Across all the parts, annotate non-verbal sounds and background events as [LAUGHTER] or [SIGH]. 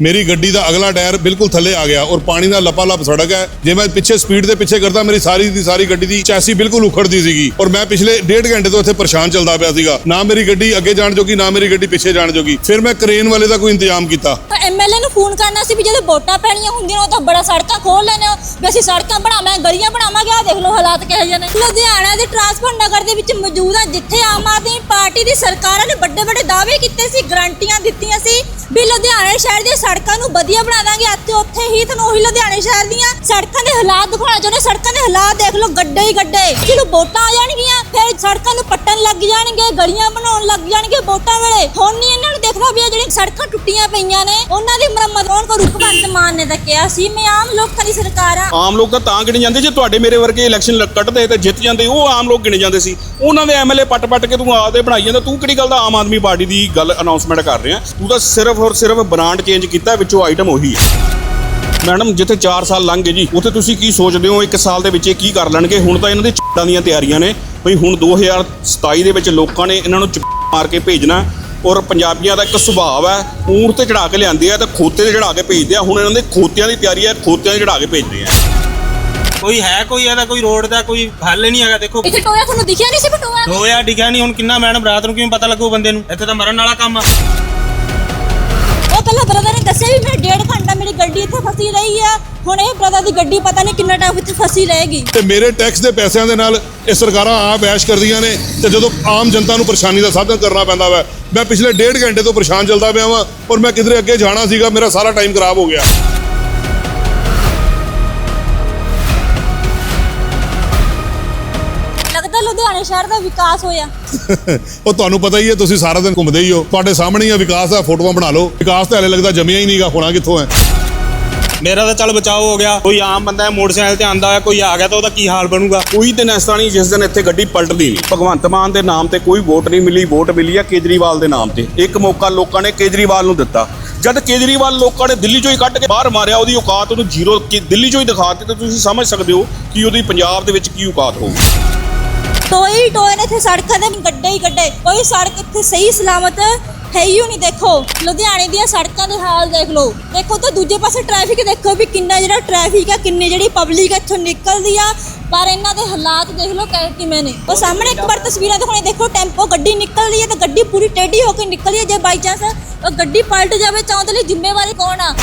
ਮੇਰੀ ਗੱਡੀ ਦਾ ਅਗਲਾ ਟਾਇਰ ਬਿਲਕੁਲ ਥੱਲੇ ਆ ਗਿਆ ਔਰ ਪਾਣੀ ਦਾ ਲਪਾ ਲਪ ਸੜਕ ਹੈ। ਜੇ ਮੈਂ ਪਿੱਛੇ ਸਪੀਡ ਦੇ ਪਿੱਛੇ ਕਰਦਾ, ਮੇਰੀ ਸਾਰੀ ਦੀ ਸਾਰੀ ਗੱਡੀ ਦੀ ਚੈਸੀ ਬਿਲਕੁਲ ਉਖੜਦੀ ਸੀਗੀ ਔਰ ਮੈਂ ਪਿਛਲੇ ਡੇਢ ਘੰਟੇ ਤੋਂ ਇੱਥੇ ਪਰੇਸ਼ਾਨ ਚੱਲਦਾ ਪਿਆ ਸੀਗਾ। ਨਾ ਮੇਰੀ ਗੱਡੀ ਅੱਗੇ ਜਾਣ ਜੋਗੀ, ਨਾ ਮੇਰੀ ਗੱਡੀ ਪਿੱਛੇ ਜਾਣ ਜੋਗੀ। ਫਿਰ ਮੈਂ ਕ੍ਰੇਨ ਵਾਲੇ ਦਾ ਕੋਈ ਇੰਤਜ਼ਾਮ ਕੀਤਾ। ਐਮਐਲਏ ਨੂੰ ਫੋਨ ਕਰਨਾ ਸੀ ਵੀ ਜਦੋਂ ਵੋਟਾਂ ਪੈਣੀਆਂ ਹੁੰਦੀਆਂ ਉਹ ਤਾਂ ਬੜਾ ਸੜਕਾਂ ਖੋਲ ਲੈਣੇ ਹੋ ਵੀ ਅਸੀਂ ਸੜਕਾਂ ਬਣਾਵਾਂਗੇ, ਗਲੀਆਂ ਬਣਾਵਾਂਗੇ ਆ ਦੇਖ ਲਓ ਹਾਲਾਤ ਕਿਹੋ ਜਿਹੇ ਨੇ। ਲੁਧਿਆਣਾ ਦੇ ਟਰਾਂਸਪੋਰਟ ਨਗਰ ਦੇ ਵਿੱਚ ਮੌਜੂਦ ਆ, ਜਿੱਥੇ ਆਮ ਆਦਮੀ ਪਾਰਟੀ ਦੀ ਸਰਕਾਰਾਂ ਨੇ ਵੱਡੇ ਵੱਡੇ ਦਾਅਵੇ ਕੀਤੇ ਸੀ, ਗਰੰਟੀਆਂ ਦਿੱਤੀਆਂ ਸੀ। ਵੀ ਲੁਧਿਆਣਾ ਸ਼ਹਿਰ ਦੀਆਂ ਸੜਕਾਂ ਨੂੰ ਵਧੀਆ ਬਣਾ ਦਾਂਗੇ। ਅਤੇ ਉੱਥੇ ਹੀ ਤੁਹਾਨੂੰ ਉਹੀ ਲੁਧਿਆਣੇ ਸ਼ਹਿਰ ਦੀਆਂ ਸੜਕਾਂ ਦੇ ਹਾਲਾਤ ਦਿਖਾਉਣਾ ਚਾਹੁੰਦੇ ਸੜਕਾਂ ਦੇ ਹਾਲਾਤ ਦੇਖ ਲਓ, ਗੱਡੇ ਹੀ ਗੱਡੇ। ਜਦੋਂ ਵੋਟਾਂ ਆ ਜਾਣਗੀਆਂ, ਫਿਰ ਸੜਕਾਂ ਨੂੰ ਪੱਟਣ ਲੱਗ ਜਾਣਗੇ, ਗਲੀਆਂ ਬਣਾਉਣ ਲੱਗ ਜਾਣਗੇ ਵੋਟਾਂ ਵੇਲੇ। ਹੁਣ ਨਹੀਂ ਇਹਨਾਂ ਨੂੰ ਦੇਖਦਾ ਵੀ ਜਿਹੜੀਆਂ ਸੜਕਾਂ ਟੁੱਟੀਆਂ ਪਈਆਂ ਨੇ, ਉਹਨਾਂ ਦੀ ਮੁਰੰਮਤ ਕੌਣ ਕਰੂ? ਭਗਵੰਤ ਮਾਨ ਨੇ ਤਾਂ ਕਿਹਾ ਸੀ, ਮੈਂ ਆਮ ਲੋਕਾਂ ਦੀ ਸਰਕਾਰ ਆ ਆਮ ਲੋਕ ਤਾਂ ਤਾਂ ਗਿਣੇ ਜਾਂਦੇ, ਜੇ ਤੁਹਾਡੇ ਮੇਰੇ ਵਰਗੇ ਇਲੈਕਸ਼ਨ ਲ- ਕੱਢਦੇ ਤੇ ਜਿੱਤ ਜਾਂਦੇ, ਉਹ ਆਮ ਲੋਕ ਗਿਣੇ ਜਾਂਦੇ ਸੀ। ਉਹਨਾਂ ਦੇ ਐਮਐਲਏ ਪੱਟ-ਪੱਟ ਕੇ ਤੂੰ ਆਪਦੇ ਬਣਾਈ ਜਾਂਦਾ, ਤੂੰ ਕਿਹੜੀ ਗੱਲ ਦਾ ਆਮ ਆਦਮੀ ਪਾਰਟੀ ਦੀ ਗੱਲ ਅਨਾਉਂਸਮੈਂਟ ਕਰ ਰਿਹਾ? ਤੂੰ ਤਾਂ ਸਿਰਫ ਔਰ ਸਿਰਫ ਬ੍ਰਾਂਡ ਚੇਂਜ ਕੀਤਾ ਵਿੱਚੋਂ ਆਈਟਮ ਉਹੀ ਹੈ। ਮੈਡਮ ਜਿੱਥੇ 4 ਸਾਲ ਲੰਘ ਗਏ ਜੀ ਉੱਥੇ ਤੁਸੀਂ ਕੀ ਸੋਚਦੇ ਹੋ? ਇੱਕ ਸਾਲ ਦੇ ਵਿੱਚ ਇਹ ਕੀ ਕਰ ਲੈਣਗੇ? ਹੁਣ ਤਾਂ ਇਹਨਾਂ ਦੀ ਚਿੱਟਾਂ ਦੀਆਂ ਤਿਆਰੀਆਂ ਨੇ। ਭਈ ਹੁਣ 2027 ਦੇ ਵਿੱਚ ਲੋਕਾਂ ਨੇ ਇਹਨਾਂ ਨੂੰ ਚਿੱਪ ਮਾਰ ਕੇ ਭੇਜਣਾ ਔਰ ਪੰਜਾਬੀਆਂ ਦਾ ਇੱਕ ਸੁਭਾਅ ਹੈ ਊਂਠ ਤੇ ਚੜਾ ਕੇ ਲਿਆਂਦੇ ਆ ਤੇ ਖੋਤੇ ਤੇ ਚੜਾ ਕੇ ਭੇਜਦੇ ਆ। ਹੁਣ ਇਹਨਾਂ ਦੇ ਖੋਤਿਆਂ ਦੀ ਤਿਆਰੀ ਹੈ ਖੋਤਿਆਂ ਤੇ ਚੜਾ ਕੇ ਭੇਜਦੇ ਆ। ਕੋਈ ਹੈ ਕੋਈ ਇਹਦਾ? ਕੋਈ ਰੋਡ ਦਾ ਕੋਈ ਹੱਲ ਨਹੀਂ ਹੈਗਾ ਦੇਖੋ। ਇੱਥੇ ਟੋਇਆ ਤੁਹਾਨੂੰ ਦਿਖਿਆ ਨਹੀਂ ਸੀ ਵੀ ਟੋਇਆ ਡਿੱਗਿਆ ਨਹੀਂ ਹੁਣ ਕਿੰਨਾ ਮੈਡਮ ਰਾਤ ਨੂੰ ਕਿਵੇਂ ਪਤਾ ਲੱਗੂ ਬੰਦੇ ਨੂੰ? ਇੱਥੇ ਤਾਂ ਮਰਨ ਵਾਲਾ ਕੰਮ ਆ। ਪਹਿਲਾਂ ਬ੍ਰਦਰ ਨੇ ਦੱਸਿਆ ਵੀ ਮੈਂ ਡੇਢ ਘੰਟਾ ਮੇਰੀ ਗੱਡੀ ਇੱਥੇ ਫਸੀ ਰਹੀ ਆ। ਹੁਣ ਇਹ ਬ੍ਰਦਰ ਦੀ ਗੱਡੀ ਪਤਾ ਨਹੀਂ ਕਿੰਨਾ ਟਾਈਮ ਇੱਥੇ ਫਸੀ ਰਹੇਗੀ। ਤੇ ਮੇਰੇ ਟੈਕਸ ਦੇ ਪੈਸਿਆਂ ਦੇ ਨਾਲ ਇਹ ਸਰਕਾਰਾਂ ਆਪ ਐਸ਼ ਕਰਦੀਆਂ ਨੇ ਤੇ ਜਦੋਂ ਆਮ ਜਨਤਾ ਨੂੰ ਪਰੇਸ਼ਾਨੀ ਦਾ ਸਾਧਨ ਕਰਨਾ ਪੈਂਦਾ ਵਾ, ਮੈਂ ਪਿਛਲੇ ਡੇਢ ਘੰਟੇ ਤੋਂ ਪਰੇਸ਼ਾਨ ਚੱਲਦਾ ਪਿਆ ਵਾਂ ਔਰ ਮੈਂ ਕਿਧਰੇ ਅੱਗੇ ਜਾਣਾ ਸੀਗਾ, ਮੇਰਾ ਸਾਰਾ ਟਾਈਮ ਖਰਾਬ ਹੋ ਗਿਆ। ਲੁਧਿਆਣੇ ਸ਼ਹਿਰ ਦਾ ਵਿਕਾਸ ਹੋਇਆ। [LAUGHS] ਉਹ ਤੁਹਾਨੂੰ ਪਤਾ ਹੀ ਹੈ ਤੁਸੀਂ ਸਾਰਾ ਦਿਨ ਘੁੰਮਦੇ ਹੀ ਹੋ। ਤੁਹਾਡੇ ਸਾਹਮਣੇ ਹੀ ਆ ਵਿਕਾਸ ਦਾ ਫੋਟੋਆਂ ਬਣਾ ਲਓ। ਵਿਕਾਸ ਤਾਂ ਹਲੇ ਲੱਗਦਾ ਜਮਿਆ ਹੀ ਨਹੀਂਗਾ ਹੋਣਾ ਕਿੱਥੋਂ ਹੈ? ਮੇਰਾ ਤਾਂ ਚੱਲ ਬਚਾਓ ਹੋ ਗਿਆ। ਕੋਈ ਆਮ ਬੰਦਾ ਹੈ, ਮੋਟਰਸਾਈਕਲ ਤੇ ਆਂਦਾ ਹੋਇਆ ਕੋਈ ਆ ਗਿਆ ਤਾਂ ਉਹਦਾ ਕੀ ਹਾਲ ਬਣੂਗਾ? ਕੋਈ ਦਿਨ ਐਸਾ ਨਹੀਂ ਜਿਸ ਦਿਨ ਇੱਥੇ ਗੱਡੀ ਪਲਟਦੀ ਨਹੀਂ। ਭਗਵੰਤ ਮਾਨ ਦੇ ਨਾਮ ਤੇ ਕੋਈ ਵੋਟ ਨਹੀਂ ਮਿਲੀ ਵੋਟ ਮਿਲੀ ਆ ਕੇਜਰੀਵਾਲ ਦੇ ਨਾਮ ਤੇ। ਇੱਕ ਮੌਕਾ ਲੋਕਾਂ ਨੇ ਕੇਜਰੀਵਾਲ ਨੂੰ ਦਿੱਤਾ। ਜਦ ਕੇਜਰੀਵਾਲ ਲੋਕਾਂ ਨੇ ਦਿੱਲੀ ਚੋਂ ਹੀ ਕੱਢ ਕੇ ਬਾਹਰ ਮਾਰਿਆ ਉਹਦੀ ਔਕਾਤ ਉਹਨੂੰ ਜ਼ੀਰੋ ਦਿੱਲੀ ਚੋਂ ਹੀ ਦਿਖਾਤੀ ਤਾਂ ਤੁਸੀਂ ਸਮਝ ਸਕਦੇ ਹੋ ਕਿ ਉਹਦੀ ਪੰਜਾਬ ਦੇ ਵਿੱਚ ਕੀ ਔਕਾਤ ਹੋਊਗੀ ਟੋਏ ਹੀ ਟੋਏ ਨੇ, ਇੱਥੇ ਸੜਕਾਂ ਦੇ ਗੱਡੇ ਹੀ ਗੱਡੇ। ਕੋਈ ਸੜਕ ਇੱਥੇ ਸਹੀ ਸਲਾਮਤ ਹੈ ਹੀ ਓ ਨਹੀਂ, ਦੇਖੋ। ਲੁਧਿਆਣੇ ਦੀਆਂ ਸੜਕਾਂ ਦੇ ਹਾਲ ਦੇਖ ਲਓ। ਦੇਖੋ ਤਾਂ ਦੂਜੇ ਪਾਸੇ ਟ੍ਰੈਫਿਕ ਦੇਖੋ ਵੀ ਕਿੰਨਾ ਜਿਹੜਾ ਟ੍ਰੈਫਿਕ ਆ, ਕਿੰਨੀ ਜਿਹੜੀ ਪਬਲਿਕ ਇੱਥੋਂ ਨਿਕਲਦੀ ਆ। ਪਰ ਇਹਨਾਂ ਦੇ ਹਾਲਾਤ ਦੇਖ ਲਓ ਕਿਵੇਂ ਨੇ। ਉਹ ਸਾਹਮਣੇ ਇੱਕ ਵਾਰ ਤਸਵੀਰਾਂ ਦਿਖਾਉਣੇ ਦੇਖੋ ਟੈਂਪੋ ਗੱਡੀ ਨਿਕਲਦੀ ਹੈ ਤੇ ਗੱਡੀ ਪੂਰੀ ਟੇਢੀ ਹੋ ਕੇ ਨਿਕਲਦੀ ਹੈ ਜੇ ਬਾਈ ਚਾਂਸ ਉਹ ਗੱਡੀ ਪਲਟ ਜਾਵੇ ਤਾਂ ਉਹਦੇ ਲਈ ਜ਼ਿੰਮੇਵਾਰੀ ਕੌਣ ਆ?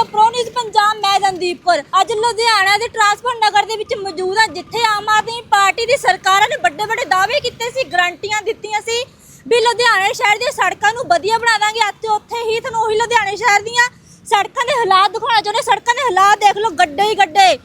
ਅਕਾਲ ਜੀ ਪੰਜਾਬ, ਮੈਂ ਰਣਦੀਪ ਕੌਰ। ਅੱਜ ਲੁਧਿਆਣਾ ਦੇ ਟਰਾਂਸਪੋਰਟ ਨਗਰ ਦੇ ਵਿੱਚ ਮੌਜੂਦ ਹਾਂ, ਜਿੱਥੇ ਆਮ ਆਦਮੀ ਪਾਰਟੀ ਦੀ ਸਰਕਾਰਾਂ ਨੇ ਵੱਡੇ ਵੱਡੇ ਦਾਅਵੇ ਕੀਤੇ ਸੀ, ਗਰੰਟੀਆਂ ਦਿੱਤੀਆਂ ਸੀ ਵੀ ਲੁਧਿਆਣਾ ਸ਼ਹਿਰ ਦੀਆਂ ਸੜਕਾਂ ਨੂੰ ਵਧੀਆ ਬਣਾ ਦਾਂਗੇ। ਅਤੇ ਉੱਥੇ ਹੀ ਤੁਹਾਨੂੰ ਉਹੀ ਲੁਧਿਆਣਾ ਸ਼ਹਿਰ ਦੀਆਂ ਸੜਕਾਂ ਦੇ ਹਾਲਾਤ ਦਿਖਾਉਣਾ ਚਾਹੁੰਦੇ ਸੜਕਾਂ ਦੇ ਹਾਲਾਤ ਦੇਖ ਲਓ, ਗੱਡੇ ਹੀ ਗੱਡੇ।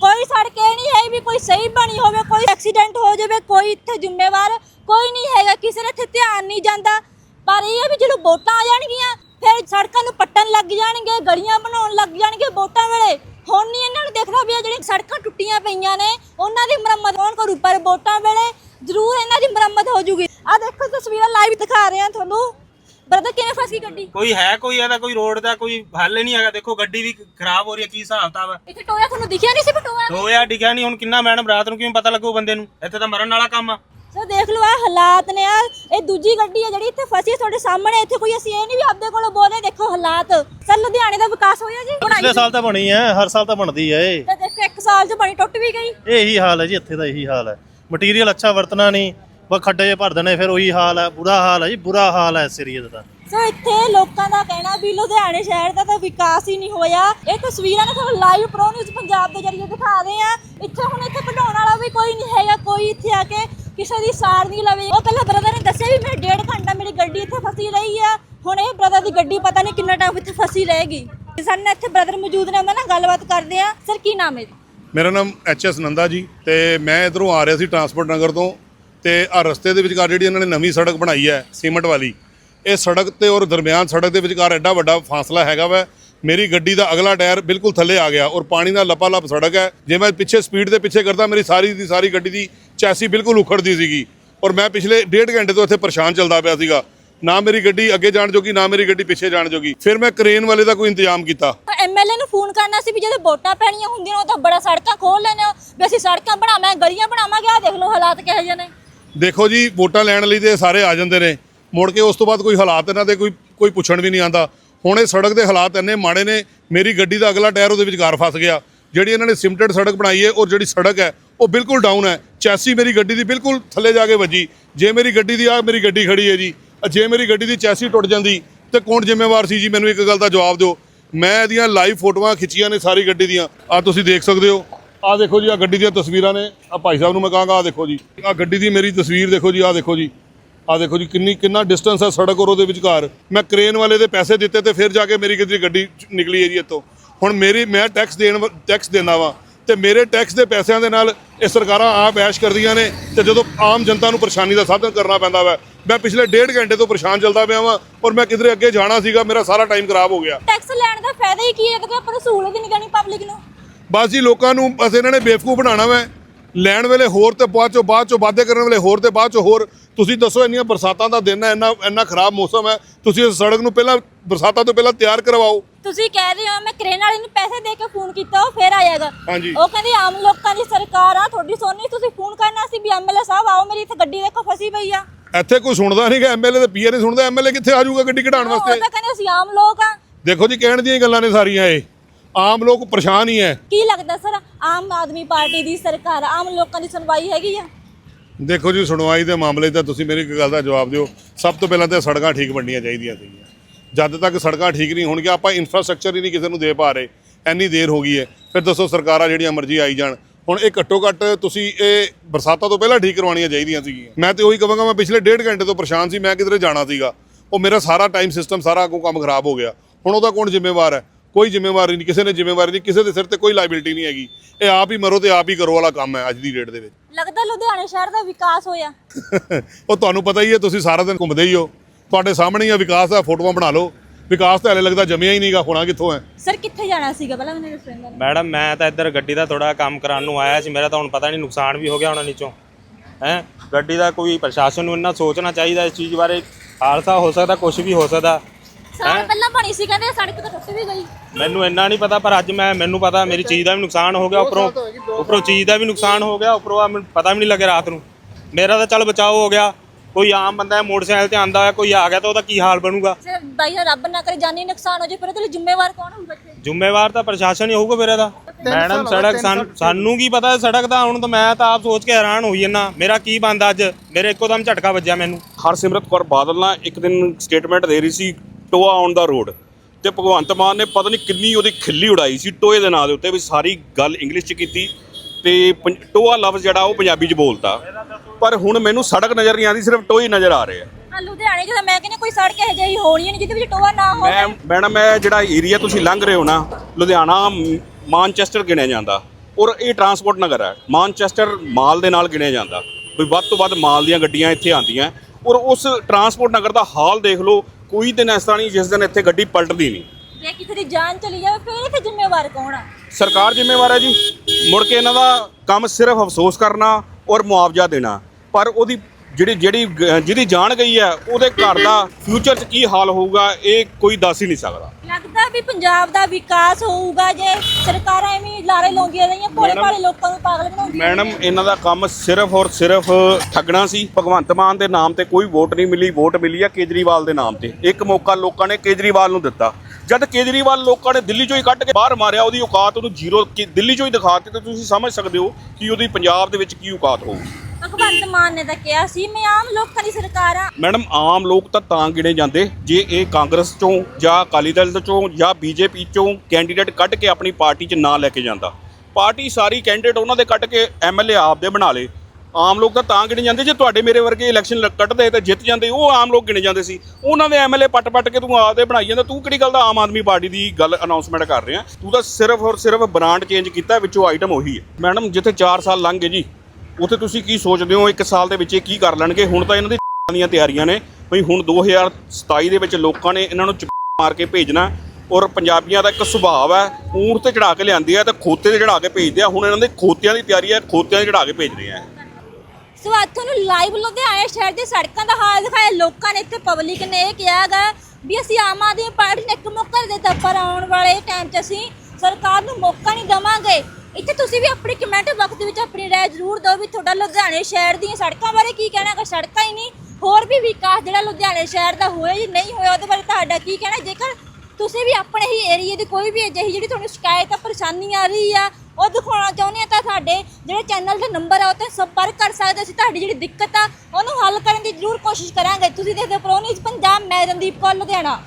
ਕੋਈ ਸੜਕ ਇਹ ਨਹੀਂ ਹੈ ਵੀ ਕੋਈ ਸਹੀ ਬਣੀ ਹੋਵੇ, ਕੋਈ ਐਕਸੀਡੈਂਟ ਹੋ ਜਾਵੇ, ਕੋਈ ਇੱਥੇ ਜ਼ਿੰਮੇਵਾਰ ਕੋਈ ਨਹੀਂ ਹੈਗਾ, ਕਿਸੇ ਨੇ ਇੱਥੇ ਧਿਆਨ ਨਹੀਂ ਜਾਂਦਾ। ਪਰ ਇਹ ਹੈ ਵੀ ਜਦੋਂ ਵੋਟਾਂ ਆ ਜਾਣਗੀਆਂ ਫਿਰ ਸੜਕਾਂ ਨੂੰ ਪੱਟਣ ਲੱਗ ਜਾਣਗੇ ਗਲੀਆਂ ਬਣਾਉਣ ਲੱਗ ਜਾਣਗੇ ਵੋਟਾਂ ਵੇਲੇ। ਹੁਣ ਨਹੀਂ ਇਹਨਾਂ ਨੂੰ ਦੇਖਦਾ ਵੀ ਇਹ ਜਿਹੜੀਆਂ ਸੜਕਾਂ ਟੁੱਟੀਆਂ ਪਈਆਂ ਨੇ ਉਹਨਾਂ ਦੀ ਮੁਰੰਮਤ ਕੌਣ ਕਰੂ ਪਰ ਵੋਟਾਂ ਵੇਲੇ ਜ਼ਰੂਰ ਇਹਨਾਂ ਦੀ ਮੁਰੰਮਤ ਹੋ ਜੂਗੀ। ਆ ਦੇਖੋ ਤਸਵੀਰਾਂ ਲਾਈਵ ਦਿਖਾ ਰਹੇ ਆ ਤੁਹਾਨੂੰ। ਬਰਦਰ ਕਿਵੇਂ ਫਸ ਗਈ ਗੱਡੀ? ਕੋਈ ਹੈ ਕੋਈ ਇਹਦਾ ਕੋਈ ਰੋਡ ਦਾ ਕੋਈ ਹੱਲ ਨਹੀਂ ਹੈਗਾ। ਦੇਖੋ ਗੱਡੀ ਵੀ ਖਰਾਬ ਹੋ ਰਹੀ ਹੈ ਕੀ ਹਿਸਾਬ ਕਿਤਾਬ ਹੈ? ਇੱਥੇ ਟੋਇਆ ਤੁਹਾਨੂੰ ਦਿਖਿਆ ਨਹੀਂ ਸੀ ਵੀ ਟੋਇਆ ਡਿੱਗਿਆ ਨਹੀਂ ਹੁਣ ਕਿੰਨਾ ਮੈਡਮ ਰਾਤ ਨੂੰ ਕਿਵੇਂ ਪਤਾ ਲੱਗੂ ਬੰਦੇ ਨੂੰ? ਇੱਥੇ ਤਾਂ ਮਰਨ ਵਾਲਾ ਕੰਮ ਆ। ਸੋ ਦੇਖ ਲਓ ਆ ਹਾਲਾਤ ਨੇ ਆ ਇਹ ਦੂਜੀ ਗੱਡੀ ਹੈ ਜਿਹੜੀ ਇੱਥੇ ਫਸੀ ਹੈ ਤੁਹਾਡੇ ਸਾਹਮਣੇ ਇੱਥੇ ਕੋਈ ਅਸੀਂ ਇਹ ਨਹੀਂ ਵੀ ਆਪਦੇ ਕੋਲੋਂ ਬੋਲੇ ਦੇਖੋ ਹਾਲਾਤ। ਸਰ ਲੁਧਿਆਣੇ ਦਾ ਵਿਕਾਸ ਹੋਇਆ ਜੀ? ਪਿਛਲੇ ਸਾਲ ਤਾਂ ਬਣੀ ਹੈ ਹਰ ਸਾਲ ਤਾਂ ਬਣਦੀ ਹੈ ਇਹ। ਤਾਂ ਦੇਖੋ ਇੱਕ ਸਾਲ 'ਚ ਬਣੀ ਟੁੱਟ ਵੀ ਗਈ। ਇਹੀ ਹਾਲ ਹੈ ਜੀ ਇੱਥੇ ਦਾ ਇਹੀ ਹਾਲ ਹੈ। ਮਟੀਰੀਅਲ ਅੱਛਾ ਵਰਤਣਾ ਨਹੀਂ ਬਸ ਖੱਡੇ ਜੇ ਭਰ ਦੇਣੇ ਫਿਰ ਉਹੀ ਹਾਲ ਹੈ। ਬੁਰਾ ਹਾਲ ਹੈ ਜੀ ਬੁਰਾ ਹਾਲ ਹੈ ਇਸ ਏਰੀਏ ਦਾ ਤਾਂ। ਸੋ ਇੱਥੇ ਲੋਕਾਂ ਦਾ ਕਹਿਣਾ ਵੀ ਲੁਧਿਆਣੇ ਸ਼ਹਿਰ ਦਾ ਤਾਂ ਵਿਕਾਸ ਹੀ ਨਹੀਂ ਹੋਇਆ। ਇਹ ਤਸਵੀਰਾਂ ਨੇ ਤੁਹਾਨੂੰ ਲਾਈਵ ਪ੍ਰੋ ਨਿਊਜ਼ ਪੰਜਾਬ ਦੇ ਜਰੀਏ ਦਿਖਾ ਰਹੇ ਆ। ਇੱਥੇ ਹੁਣ ਇੱਥੇ ਕਢਾਉਣ ਵਾਲਾ ਵੀ ਕੋਈ ਨਹੀਂ ਹੈਗਾ ਕੋਈ ਇੱਥੇ ਆ ਕੇ ਕਿਸੇ ਦੀ ਸਾਰ ਨਹੀਂ ਲਵੇ। ਉਹ ਪਹਿਲਾਂ ਬ੍ਰਦਰ ਨੇ ਦੱਸਿਆ ਵੀ ਮੈਂ ਡੇਢ ਘੰਟਾ ਮੇਰੀ ਗੱਡੀ ਇੱਥੇ ਫਸੀ ਰਹੀ ਆ। ਹੁਣ ਇਹ ਬ੍ਰਦਰ ਦੀ ਗੱਡੀ ਪਤਾ ਨਹੀਂ ਕਿੰਨਾ ਟਾਈਮ ਇੱਥੇ ਫਸੀ ਰਹੇਗੀ। ਸਾਡੇ ਨਾਲ ਇੱਥੇ ਬ੍ਰਦਰ ਮੌਜੂਦ ਨੇ, ਉਹਨਾਂ ਨਾਲ ਗੱਲਬਾਤ ਕਰਦੇ ਆ ਸਰ ਕੀ ਨਾਮ ਹੈ ਮੇਰਾ ਨਾਮ ਐਚ ਐਸ ਨੰਦਾ ਜੀ ਤੇ ਮੈਂ ਇਧਰੋਂ ਆ ਰਿਹਾ ਸੀ ਟਰਾਂਸਪੋਰਟ ਨਗਰ ਤੋਂ ਤੇ ਆ ਰਸਤੇ ਦੇ ਵਿਚਕਾਰ ਜਿਹੜੀ ਇਹਨਾਂ ਨੇ ਨਵੀਂ ਸੜਕ ਬਣਾਈ ਹੈ ਸੀਮੈਂਟ ਵਾਲੀ, ਇਹ ਸੜਕ ਤੇ ਔਰ ਦਰਮਿਆਨ ਸੜਕ ਦੇ ਵਿਚਕਾਰ ਐਡਾ ਵੱਡਾ ਫਾਸਲਾ ਹੈਗਾ ਵਾ ਮੇਰੀ ਗੱਡੀ ਦਾ ਅਗਲਾ ਟਾਇਰ ਬਿਲਕੁਲ ਥੱਲੇ ਆ ਗਿਆ ਔਰ ਪਾਣੀ ਨਾਲ ਲਪਾਲਪ ਸੜਕ ਹੈ। ਜੇ ਮੈਂ ਪਿੱਛੇ ਸਪੀਡ ਦੇ ਪਿੱਛੇ ਕਰਦਾ ਮੇਰੀ ਸਾਰੀ ਦੀ ਸਾਰੀ ਗੱਡੀ ਦੀ ਚੈਸੀ ਬਿਲਕੁਲ ਉਖੜਦੀ ਸੀਗੀ ਔਰ ਮੈਂ ਪਿਛਲੇ ਡੇਢ ਘੰਟੇ ਤੋਂ ਇੱਥੇ ਪਰੇਸ਼ਾਨ ਚੱਲਦਾ ਪਿਆ ਸੀਗਾ। ਨਾ ਮੇਰੀ ਗੱਡੀ ਅੱਗੇ ਜਾਣ ਜੋਗੀ ਨਾ ਮੇਰੀ ਗੱਡੀ ਪਿੱਛੇ ਜਾਣ ਜੋਗੀ। ਫਿਰ ਮੈਂ ਕ੍ਰੇਨ ਵਾਲੇ ਦਾ ਕੋਈ ਇੰਤਜ਼ਾਮ ਕੀਤਾ। ਐਮਐਲਏ ਨੂੰ ਫੋਨ ਕਰਨਾ ਸੀ ਵੀ ਜਦੋਂ ਵੋਟਾਂ ਪੈਣੀਆਂ ਹੁੰਦੀਆਂ ਉਹ ਤਾਂ ਬੜਾ ਸੜਕਾਂ ਖੋਲ ਲੈਣੇ ਹੋ। ਵੀ ਅਸੀਂ ਸੜਕਾਂ ਬਣਾਵਾਂਗੇ ਗਲੀਆਂ ਬਣਾਵਾਂਗੇ ਆ ਦੇਖ ਲਓ ਹਾਲਾਤ ਕਿਹੋ ਜਿਹੇ ਨੇ। ਦੇਖੋ ਜੀ ਵੋਟਾਂ ਲੈਣ ਲਈ ਤੇ ਸਾਰੇ ਆ ਜਾਂਦੇ ਨੇ। ਮੁੜ ਕੇ ਉਸ ਤੋਂ ਬਾਅਦ ਕੋਈ ਹਾਲਾਤ ਇਹਨਾਂ ਦੇ ਕੋਈ ਕੋਈ ਪੁੱਛਣ ਵੀ ਨਹੀਂ ਆਂਦਾ ਹੁਣ ਇਹ ਸੜਕ ਦੇ ਹਾਲਾਤ ਇੰਨੇ ਮਾੜੇ ਨੇ, ਮੇਰੀ ਗੱਡੀ ਦਾ ਅਗਲਾ ਟਾਇਰ ਉਹਦੇ ਵਿਚਕਾਰ ਫਸ ਗਿਆ। ਜਿਹੜੀ ਇਹਨਾਂ ਨੇ ਸਿਮਟਡ ਸੜਕ ਬਣਾਈ ਹੈ ਔਰ ਜਿਹੜੀ ਸੜਕ ਹੈ, ਉਹ ਬਿਲਕੁਲ ਡਾਊਨ ਹੈ। ਚੈਸੀ ਮੇਰੀ ਗੱਡੀ ਦੀ ਬਿਲਕੁਲ ਥੱਲੇ ਜਾ ਕੇ ਵੱਜੀ। ਜੇ ਮੇਰੀ ਗੱਡੀ ਦੀ ਆ ਮੇਰੀ ਗੱਡੀ ਖੜੀ ਹੈ ਜੀ ਜੇ ਮੇਰੀ ਗੱਡੀ ਦੀ ਚੈਸੀ ਟੁੱਟ ਜਾਂਦੀ, ਤੇ ਕੌਣ ਜ਼ਿੰਮੇਵਾਰ ਸੀ ਜੀ? ਮੈਨੂੰ ਇੱਕ ਗੱਲ ਦਾ ਜਵਾਬ ਦਿਓ। ਮੈਂ ਇਹਦੀਆਂ ਲਾਈਵ ਫੋਟੋਆਂ ਖਿੱਚੀਆਂ ਨੇ ਸਾਰੀ ਗੱਡੀ ਦੀਆਂ। ਆ ਤੁਸੀਂ ਦੇਖ ਸਕਦੇ ਹੋ। ਆ ਦੇਖੋ ਜੀ ਆ ਗੱਡੀ ਦੀਆਂ ਤਸਵੀਰਾਂ ਨੇ। ਆ ਭਾਈ ਸਾਹਿਬ ਨੂੰ ਮੈਂ ਕਹਾਂਗਾ ਆ ਦੇਖੋ ਜੀ। ਆ ਗੱਡੀ ਦੀ ਮੇਰੀ ਤਸਵੀਰ ਦੇਖੋ ਜੀ ਆ ਦੇਖੋ ਜੀ। ਆ ਦੇਖੋ ਜੀ ਕਿੰਨੀ ਕਿੰਨਾ ਡਿਸਟੈਂਸ ਹੈ ਸੜਕ ਔਰ ਉਹਦੇ ਵਿਚਕਾਰ। ਮੈਂ ਕ੍ਰੇਨ ਵਾਲੇ ਦੇ ਪੈਸੇ ਦਿੱਤੇ ਤੇ ਫਿਰ ਜਾ ਕੇ ਮੇਰੀ ਗੱਡੀ ਗੱਡੀ ਨਿਕਲੀ ਹੈ ਜੀ ਇੱਥੋਂ। ਹੁਣ ਮੇਰੀ ਮੈਂ ਟੈਕਸ ਦੇਣ ਟੈਕਸ ਦੇਣਾ ਵਾ ਤੇ ਮੇਰੇ ਟੈਕਸ ਦੇ ਪੈਸਿਆਂ ਦੇ ਨਾਲ ਇਹ ਸਰਕਾਰਾਂ ਆਪ ਐਸ਼ ਕਰਦੀਆਂ ਨੇ ਤੇ ਜਦੋਂ ਆਮ ਜਨਤਾ ਨੂੰ ਪਰੇਸ਼ਾਨੀ ਦਾ ਸਾਧਨ ਕਰਨਾ ਪੈਂਦਾ ਵਾ ਮੈਂ ਪਿਛਲੇ ਡੇਢ ਘੰਟੇ ਤੋਂ ਪਰੇਸ਼ਾਨ ਚੱਲਦਾ ਪਿਆ ਵਾਂ ਔਰ ਮੈਂ ਕਿਧਰੇ ਅੱਗੇ ਜਾਣਾ ਸੀਗਾ ਮੇਰਾ ਸਾਰਾ ਟਾਈਮ ਖਰਾਬ ਹੋ ਗਿਆ। ਟੈਕਸ ਲੈਣ ਦਾ ਫਾਇਦਾ ਹੀ ਕੀ ਹੈ? ਕਿ ਆਪਾਂ ਨੂੰ ਸਹੂਲਤ ਹੀ ਨਹੀਂ ਦੇਣੀ ਪਬਲਿਕ ਨੂੰ। ਬਸ ਜੀ ਲੋਕਾਂ ਨੂੰ ਬਸ ਇਹਨਾਂ ਨੇ ਬੇਵਕੂਫ ਬਣਾਉਣਾ ਵਾ। ਲੈਣ ਵੇਲੇ ਹੋਰ ਤੇ ਬਾਅਦ ਚੋਂ ਬਾਅਦ ਚੋਂ ਵਾਅਦੇ ਕਰਨ ਵੇਲੇ ਹੋਰ ਤੇ ਬਾਅਦ ਚੋਂ ਹੋਰ। ਤੁਸੀਂ ਦੱਸੋ ਇੰਨੀਆਂ ਬਰਸਾਤਾਂ ਦਾ ਦਿਨ ਹੈ ਇੰਨਾ ਇੰਨਾ ਖਰਾਬ ਮੌਸਮ ਹੈ ਤੁਸੀਂ ਇਸ ਸੜਕ ਨੂੰ ਪਹਿਲਾਂ ਬਰਸਾਤਾਂ ਤੋਂ ਪਹਿਲਾਂ ਤਿਆਰ ਕਰਵਾਓ। ਤੁਸੀਂ ਕਹਿ ਰਹੇ ਹੋ ਮੈਂ ਕ੍ਰੇਨ ਵਾਲੇ ਨੂੰ ਪੈਸੇ ਦੇ ਕੇ ਫੋਨ ਕੀਤਾ ਉਹ ਫੇਰ ਆਏਗਾ। ਹਾਂਜੀ। ਉਹ ਕਹਿੰਦੀ ਆਮ ਲੋਕਾਂ ਦੀ ਸਰਕਾਰ ਆ ਤੁਹਾਡੀ ਸੋਨੀ ਤੁਸੀਂ ਫੋਨ ਕਰਨਾ ਸੀ ਵੀ ਐਮਐਲਏ ਸਾਹਿਬ ਆਓ ਮੇਰੀ ਇੱਥੇ ਗੱਡੀ ਦੇਖੋ ਫਸੀ ਪਈ ਆ। ਇੱਥੇ ਕੋਈ ਸੁਣਦਾ ਨਹੀਂਗਾ ਐਮਐਲਏ ਤੇ ਪੀਏ ਨਹੀਂ ਸੁਣਦਾ ਐਮਐਲਏ ਕਿੱਥੇ ਆ ਜਾਊਗਾ ਗੱਡੀ ਕਢਾਉਣ ਉਹ ਵਾਸਤੇ? ਤਾਂ ਕਹਿੰਦੇ ਅਸੀਂ ਆਮ ਲੋਕ ਆ। ਦੇਖੋ ਜੀ ਕਹਿਣ ਦੀਆਂ ਹੀ ਗੱਲਾਂ ਨੇ ਸਾਰੀਆਂ ਇਹ। ਆਮ ਲੋਕ ਪਰੇਸ਼ਾਨ ਹੀ ਹੈ। ਕੀ ਲੱਗਦਾ ਸਰ ਆਮ ਆਦਮੀ ਪਾਰਟੀ ਦੀ ਸਰਕਾਰ ਆਮ ਲੋਕਾਂ ਦੀ ਸੁਣਵਾਈ ਹੈਗੀ ਆ? ਦੇਖੋ ਜੀ, ਸੁਣਵਾਈ ਦੇ ਮਾਮਲੇ 'ਚ ਤਾਂ ਤੁਸੀਂ ਮੇਰੀ ਇੱਕ ਗੱਲ ਦਾ ਜਵਾਬ ਦਿਓ। ਸਭ ਤੋਂ ਪਹਿਲਾਂ ਤਾਂ ਸੜਕਾਂ ਠੀਕ ਬਣਨੀਆਂ ਚਾਹੀਦੀਆਂ ਸੀਗੀਆਂ। ਜਦ ਤੱਕ ਸੜਕਾਂ ਠੀਕ ਨਹੀਂ ਹੋਣਗੀਆਂ, ਆਪਾਂ ਇਨਫਰਾਸਟ੍ਰਕਚਰ ਹੀ ਨਹੀਂ ਕਿਸੇ ਨੂੰ ਦੇ ਪਾ ਰਹੇ। ਇੰਨੀ ਦੇਰ ਹੋ ਗਈ ਹੈ। ਫਿਰ ਦੱਸੋ, ਸਰਕਾਰਾਂ ਜਿਹੜੀਆਂ ਮਰਜ਼ੀ ਆਈ ਜਾਣ। ਹੁਣ ਇਹ ਘੱਟੋ ਘੱਟ ਤੁਸੀਂ ਇਹ ਬਰਸਾਤਾਂ ਤੋਂ ਪਹਿਲਾਂ ਠੀਕ ਕਰਵਾਉਣੀਆਂ ਚਾਹੀਦੀਆਂ ਸੀਗੀਆਂ। ਮੈਂ ਤੇ ਉਹੀ ਕਹਾਂਗਾ, ਮੈਂ ਪਿਛਲੇ ਡੇਢ ਘੰਟੇ ਤੋਂ ਪਰੇਸ਼ਾਨ ਸੀ, ਮੈਂ ਕਿਧਰੇ ਜਾਣਾ ਸੀਗਾ। ਉਹ ਮੇਰਾ ਸਾਰਾ ਟਾਈਮ ਸਿਸਟਮ ਸਾਰਾ ਅੱਗੋਂ ਕੰਮ ਖਰਾਬ ਹੋ ਗਿਆ। ਹੁਣ ਉਹਦਾ ਕੌਣ ਜ਼ਿੰਮੇਵਾਰ ਹੈ? ਕੋਈ ਜ਼ਿੰਮੇਵਾਰੀ ਨਹੀਂ, ਕਿਸੇ ਨੇ ਜ਼ਿੰਮੇਵਾਰੀ ਨਹੀਂ, ਕਿਸੇ ਦੇ ਸਿਰ ਤੇ ਕੋਈ ਲਾਇਬਿਲਟੀ ਨਹੀਂ ਹੈਗੀ। ਇਹ ਆਪ ਹੀ ਮਰੋ ਤੇ ਆਪ ਹੀ ਕਰੋ ਵਾਲਾ ਕੰਮ ਹੈ ਅੱਜ ਦੀ ਡੇਟ ਦੇ ਵਿੱਚ। ਲੱਗਦਾ ਲੁਧਿਆਣੇ ਸ਼ਹਿਰ ਦਾ ਵਿਕਾਸ ਹੋਇਆ। ਉਹ ਤੁਹਾਨੂੰ ਪਤਾ ਹੀ ਹੈ ਤੁਸੀਂ ਸਾਰਾ ਦਿਨ ਘੁੰਮਦੇ ਹੀ ਹੋ। ਤੁਹਾਡੇ ਸਾਹਮਣੇ ਹੀ ਆ ਵਿਕਾਸ ਦਾ ਫੋਟੋਆਂ ਬਣਾ ਲਓ। ਵਿਕਾਸ ਤਾਂ ਹਲੇ ਲੱਗਦਾ ਜਮਿਆ ਹੀ ਨਹੀਂਗਾ ਹੋਣਾ ਕਿੱਥੋਂ ਹੈ? ਸਰ ਕਿੱਥੇ ਜਾਣਾ ਸੀਗਾ ਪਹਿਲਾਂ ਮੈਨੂੰ ਦੱਸੋ ਇਹਨਾਂ ਨੂੰ? ਮੈਡਮ ਮੈਂ ਤਾਂ ਇੱਧਰ ਗੱਡੀ ਦਾ ਥੋੜਾ ਕੰਮ ਕਰਾਉਣ ਨੂੰ ਆਇਆ ਸੀ ਮੇਰਾ ਤਾਂ ਹੁਣ ਪਤਾ ਨਹੀਂ ਨੁਕਸਾਨ ਵੀ ਹੋ ਗਿਆ ਹੋਣਾ ਨੀਚੋਂ। ਹੈ? ਗੱਡੀ ਦਾ ਕੋਈ ਪ੍ਰਸ਼ਾਸਨ ਨੂੰ ਇੰਨਾ ਸੋਚਣਾ ਚਾਹੀਦਾ ਇਸ ਚੀਜ਼ ਬਾਰੇ। ਹਾਦਸਾ ਹੋ ਸਕਦਾ ਕੁਝ ਵੀ ਹੋ ਸਕਦਾ। ਸਾਲ ਪਹਿਲਾਂ ਬਣੀ ਸੀ ਕਹਿੰਦੇ ਸੜਕ ਤਾਂ ਟੁੱਟ ਵੀ ਗਈ। ਮੈਨੂੰ ਇੰਨਾ ਨਹੀਂ ਪਤਾ ਪਰ ਅੱਜ ਮੈਂ ਮੈਨੂੰ ਪਤਾ ਮੇਰੀ ਚੀਜ਼ ਦਾ ਵੀ ਨੁਕਸਾਨ ਹੋ ਗਿਆ ਉੱਪਰੋਂ। ਉੱਪਰੋਂ ਚੀਜ਼ ਦਾ ਵੀ ਨੁਕਸਾਨ ਹੋ ਗਿਆ ਉੱਪਰੋਂ ਆ ਮੈਨੂੰ ਪਤਾ ਵੀ ਨਹੀਂ ਲੱਗਿਆ ਰਾਤ ਨੂੰ। ਮੇਰਾ ਤਾਂ ਚੱਲ ਬਚਾਓ ਹੋ ਗਿਆ। ਕੋਈ ਆਮ ਬੰਦਾ ਹੈ, ਮੋਟਰਸਾਈਕਲ ਤੇ ਆਂਦਾ ਹੈ ਕੋਈ ਆ ਗਿਆ ਤਾਂ ਉਹਦਾ ਕੀ ਹਾਲ ਬਣੂਗਾ? ਬਾਈ ਰੱਬ ਨਾ ਕਰੇ ਜਾਨੀ ਨੁਕਸਾਨ ਹੋ ਜੇ ਫਿਰ ਉਹਦੇ ਲਈ ਜ਼ਿੰਮੇਵਾਰ ਕੌਣ ਹੋਊਗਾ ਜ਼ਿੰਮੇਵਾਰ ਤਾਂ ਪ੍ਰਸ਼ਾਸਨ ਹੀ ਹੋਊਗਾ ਫਿਰ ਇਹਦਾ। ਮੈਡਮ ਸੜਕ ਸਾਨ- ਸਾਨੂੰ ਕੀ ਪਤਾ ਸੜਕ ਦਾ ਹੁਣ ਤਾਂ ਮੈਂ ਤਾਂ ਆਪ ਸੋਚ ਕੇ ਹੈਰਾਨ ਹੋਈ ਜੰਨਾ ਮੇਰਾ ਕੀ ਬੰਦਾ ਅੱਜ? ਮੇਰੇ ਇੱਕੋ ਦਮ ਝਟਕਾ ਵੱਜਿਆ ਮੈਨੂੰ। ਹਰਸਿਮਰਤ ਕੌਰ ਬਾਦਲ ਨਾਲ ਇੱਕ ਦਿਨ ਸਟੇਟਮੈਂਟ ਦੇ ਰਹੀ ਸੀ ਟੋਆ ਔਨ ਦਾ ਰੋਡ ਤੇ ਭਗਵੰਤ ਮਾਨ ਨੇ ਪਤਾ ਨਹੀਂ ਕਿੰਨੀ ਉਹਦੀ ਖਿੱਲੀ ਉਡਾਈ ਸੀ ਟੋਏ ਦੇ ਨਾਂ ਦੇ ਉੱਤੇ ਵੀ ਸਾਰੀ ਗੱਲ ਇੰਗਲਿਸ਼ 'ਚ ਕੀਤੀ ਤੇ ਟੋਆ ਲਫ਼ਜ਼ ਜਿਹੜਾ ਉਹ ਪੰਜਾਬੀ 'ਚ ਬੋਲਤਾ। ਪਰ ਹੁਣ ਮੈਨੂੰ ਸੜਕ ਨਜ਼ਰ ਨਹੀਂ ਆਉਂਦੀ ਸਿਰਫ ਟੋਏ ਨਜ਼ਰ ਆ ਰਹੇ ਲੁਧਿਆਣੇ ਜਦੋਂ ਮੈਂ ਕਹਿੰਦੀ ਕੋਈ ਸੜਕ ਇਹੋ ਜਿਹੀ ਹੋਣੀ ਨਹੀਂ ਜਿਹਦੇ ਵਿੱਚ ਟੋਆ ਨਾ ਹੋਵੇ। ਮੈਂ ਮੈਡਮ ਇਹ ਜਿਹੜਾ ਏਰੀਆ ਤੁਸੀਂ ਲੰਘ ਰਹੇ ਹੋ ਨਾ ਲੁਧਿਆਣਾ ਮਾਨਚੈਸਟਰ ਗਿਣਿਆ ਜਾਂਦਾ। ਔਰ ਇਹ ਟਰਾਂਸਪੋਰਟ ਨਗਰ ਹੈ ਮਾਨਚੈਸਟਰ ਮਾਲ ਦੇ ਨਾਲ ਗਿਣਿਆ ਜਾਂਦਾ। ਵੀ ਵੱਧ ਤੋਂ ਵੱਧ ਮਾਲ ਦੀਆਂ ਗੱਡੀਆਂ ਇੱਥੇ ਆਉਂਦੀਆਂ। ਔਰ ਉਸ ਟਰਾਂਸਪੋਰਟ ਨਗਰ ਦਾ ਹਾਲ ਦੇਖ ਲਓ ਕੋਈ ਦਿਨ ਤਰ੍ਹਾਂ ਨਹੀਂ ਜਿਸ ਦਿਨ ਇੱਥੇ ਗੱਡੀ ਪਲਟਦੀ ਨਹੀਂ। ਜੇ ਕਿਸੇ ਦੀ ਜਾਨ ਚਲੀ ਜਾਵੇ ਫਿਰ ਇੱਥੇ ਜ਼ਿੰਮੇਵਾਰ ਕੌਣ ਆ? ਸਰਕਾਰ ਜ਼ਿੰਮੇਵਾਰ ਹੈ ਜੀ। ਮੁੜ ਕੇ ਇਹਨਾਂ ਦਾ ਕੰਮ ਸਿਰਫ ਅਫਸੋਸ ਕਰਨਾ ਔਰ ਮੁਆਵਜ਼ਾ ਦੇਣਾ। ਪਰ ਉਹਦੀ ਜਿਹੜੀ ਜਿਹੜੀ ਜਿਹਦੀ ਜਾਨ ਗਈ ਹੈ ਉਹਦੇ ਘਰ ਦਾ ਫਿਊਚਰ 'ਚ ਕੀ ਹਾਲ ਹੋਊਗਾ ਇਹ ਕੋਈ ਦੱਸ ਹੀ ਨਹੀਂ ਸਕਦਾ। ਲੱਗਦਾ ਵੀ ਪੰਜਾਬ ਦਾ ਵਿਕਾਸ ਹੋਊਗਾ ਜੇ ਸਰਕਾਰਾਂ ਐਵੇਂ ਲਾਰੇ ਲਾਉਂਦੀਆਂ ਰਹੀਆਂ ਭੋਲੇ ਮੈਡਮ- ਭਾਲੇ ਲੋਕਾਂ ਨੂੰ ਪਾਗਲ ਬਣਾਉਂਦੀਆਂ ਮੈਡਮ ਇਹਨਾਂ ਦਾ ਕੰਮ ਸਿਰਫ ਔਰ ਸਿਰਫ ਠੱਗਣਾ ਸੀ। ਭਗਵੰਤ ਮਾਨ ਦੇ ਨਾਮ ਤੇ ਕੋਈ ਵੋਟ ਨਹੀਂ ਮਿਲੀ ਵੋਟ ਮਿਲੀ ਆ ਕੇਜਰੀਵਾਲ ਦੇ ਨਾਮ ਤੇ। ਇੱਕ ਮੌਕਾ ਲੋਕਾਂ ਨੇ ਕੇਜਰੀਵਾਲ ਨੂੰ ਦਿੱਤਾ। ਜਦ ਕੇਜਰੀਵਾਲ ਲੋਕਾਂ ਨੇ ਦਿੱਲੀ ਚੋਂ ਹੀ ਕੱਢ ਕੇ ਬਾਹਰ ਮਾਰਿਆ ਉਹਦੀ ਔਕਾਤ ਉਹਨੂੰ ਜ਼ੀਰੋ ਦਿੱਲੀ ਚੋਂ ਹੀ ਦਿਖਾਤੀ ਤੇ ਤੁਸੀਂ ਸਮਝ ਸਕਦੇ ਹੋ ਕਿ ਉਹਦੀ ਪੰਜਾਬ ਦੇ ਵਿੱਚ ਕੀ ਔਕਾਤ ਹੋਊ। ਭਗਵੰਤ ਮਾਨ ਨੇ ਤਾਂ ਕਿਹਾ ਸੀ ਮੈਂ ਆਮ ਲੋਕਾਂ ਦੀ ਸਰਕਾਰ ਆ ਮੈਡਮ ਆਮ ਲੋਕ ਤਾਂ ਤਾਂ ਗਿਣੇ ਜਾਂਦੇ। ਜੇ ਇਹ ਕਾਂਗਰਸ ਚੋਂ ਜਾਂ ਅਕਾਲੀ ਦਲ ਚੋਂ ਜਾਂ ਬੀਜੇਪੀ ਚੋਂ ਕੈਂਡੀਡੇਟ ਕੱਢ ਕੇ ਆਪਣੀ ਪਾਰਟੀ 'ਚ ਨਾਂ ਲੈ ਕੇ ਜਾਂਦਾ। ਪਾਰਟੀ ਸਾਰੀ ਕੈਂਡੀਡੇਟ ਉਹਨਾਂ ਦੇ ਕੱਢ ਕੇ ਐਮਐਲਏ ਆਪ ਦੇ ਬਣਾ ਲੇ। ਆਮ ਲੋਕ ਤਾਂ ਤਾਂ ਗਿਣੇ ਜਾਂਦੇ। ਜੇ ਤੁਹਾਡੇ ਮੇਰੇ ਵਰਗੇ ਇਲੈਕਸ਼ਨ ਕੱਢਦੇ ਤੇ ਜਿੱਤ ਜਾਂਦੇ ਉਹ ਆਮ ਲੋਕ ਗਿਣੇ ਜਾਂਦੇ ਸੀ। ਉਹਨਾਂ ਦੇ ਐਮਐਲਏ ਪੱਟ-ਪੱਟ ਕੇ ਤੂੰ ਆਪਦੇ ਬਣਾਈ ਜਾਂਦਾ। ਤੂੰ ਕਿਹੜੀ ਗੱਲ ਦਾ ਆਮ ਆਦਮੀ ਪਾਰਟੀ ਦੀ ਗੱਲ ਅਨਾਉਂਸਮੈਂਟ ਕਰ ਰਿਹਾ? ਤੂੰ ਤਾਂ ਸਿਰਫ ਔਰ ਸਿਰਫ ਬ੍ਰਾਂਡ ਚੇਂਜ ਕੀਤਾ ਵਿੱਚੋਂ ਆਈਟਮ ਉਹੀ ਹੈ। ਮੈਡਮ ਜਿੱਥੇ 4 ਸਾਲ ਲੰਘ ਗਏ ਜੀ ਉੱਥੇ ਤੁਸੀਂ ਕੀ ਸੋਚਦੇ ਹੋ? ਇੱਕ ਸਾਲ ਦੇ ਵਿੱਚ ਇਹ ਕੀ ਕਰ ਲੈਣਗੇ? ਹੁਣ ਤਾਂ ਇਹਨਾਂ ਦੀ [LAUGHS] ਦੀਆਂ ਤਿਆਰੀਆਂ ਨੇ। ਭਈ ਹੁਣ 2027 ਦੇ ਵਿੱਚ ਲੋਕਾਂ ਨੇ ਇਹਨਾਂ ਨੂੰ ਮਾਰ ਕੇ ਭੇਜਣਾ। ਔਰ ਪੰਜਾਬੀਆਂ ਦਾ ਇੱਕ ਸੁਭਾਅ ਹੈ ਊਂਠ ਤੇ ਚੜਾ ਕੇ ਲਿਆਂਦੀ ਹੈ ਤੇ ਖੋਤੇ ਤੇ ਚੜਾ ਕੇ ਭੇਜਦੇ ਆ। ਹੁਣ ਇਹਨਾਂ ਦੇ ਖੋਤਿਆਂ ਦੀ ਤਿਆਰੀ ਹੈ, ਖੋਤਿਆਂ ਤੇ ਚੜਾ ਕੇ ਭੇਜ ਰਹੇ ਆ। ਸੋ ਅੱਜ ਤੁਹਾਨੂੰ ਲਾਈਵ ਲੁਧਿਆਣਾ ਸ਼ਹਿਰ ਦੇ ਸੜਕਾਂ ਦਾ ਹਾਲ ਦਿਖਾਇਆ। ਲੋਕਾਂ ਨੇ ਇੱਥੇ ਪਬਲਿਕ ਨੇ ਇਹ ਕਿਹਾਗਾ ਵੀ ਅਸੀਂ ਆਮ ਆਦਮੀ ਪਾਰਟੀ ਨੇ ਇੱਕ ਮੌਕਾ ਦੇ ਦਿੱਤਾ, ਪਰ ਆਉਣ ਵਾਲੇ ਟਾਈਮ 'ਚ ਅਸੀਂ ਸਰਕਾਰ ਨੂੰ ਮੌਕਾ ਨਹੀਂ ਦੇਵਾਂਗੇ। ਇੱਥੇ ਤੁਸੀਂ ਵੀ ਆਪਣੀ ਕਮੈਂਟ ਬਾਕਸ ਦੇ ਵਿੱਚ ਆਪਣੀ ਰਾਏ ਜ਼ਰੂਰ ਦਿਓ ਵੀ ਤੁਹਾਡਾ ਲੁਧਿਆਣੇ ਸ਼ਹਿਰ ਦੀਆਂ ਸੜਕਾਂ ਬਾਰੇ ਕੀ ਕਹਿਣਾ ਹੈ ਸੜਕਾਂ ਹੀ ਨਹੀਂ, ਹੋਰ ਵੀ ਵਿਕਾਸ ਜਿਹੜਾ ਲੁਧਿਆਣੇ ਸ਼ਹਿਰ ਦਾ ਹੋਇਆ ਜਾਂ ਨਹੀਂ ਹੋਇਆ, ਉਹਦੇ ਬਾਰੇ ਤੁਹਾਡਾ ਕੀ ਕਹਿਣਾ? ਜੇਕਰ ਤੁਸੀਂ ਵੀ ਆਪਣੇ ਹੀ ਏਰੀਏ ਦੀ ਕੋਈ ਵੀ ਅਜਿਹੀ ਜਿਹੜੀ ਤੁਹਾਨੂੰ ਸ਼ਿਕਾਇਤ ਆ, ਪਰੇਸ਼ਾਨੀ ਆ ਰਹੀ ਆ, ਉਹ ਦਿਖਾਉਣਾ ਚਾਹੁੰਦੇ ਆ, ਤਾਂ ਸਾਡੇ ਜਿਹੜੇ ਚੈਨਲ ਦੇ ਨੰਬਰ ਆ, ਉਹ ਤੇ ਸੰਪਰਕ ਕਰ ਸਕਦੇ ਹੋ। ਅਸੀਂ ਤੁਹਾਡੀ ਜਿਹੜੀ ਦਿੱਕਤ ਆ, ਉਹਨੂੰ ਹੱਲ ਕਰਨ ਦੀ ਜ਼ਰੂਰ ਕੋਸ਼ਿਸ਼ ਕਰਾਂਗੇ। ਤੁਸੀਂ ਦੇਖਦੇ ਹੋ ਪ੍ਰੋ ਨਿਊਜ਼ ਪੰਜਾਬ, ਮੈਂ ਰਣਦੀਪ ਕੌਰ, ਲੁਧਿਆਣਾ।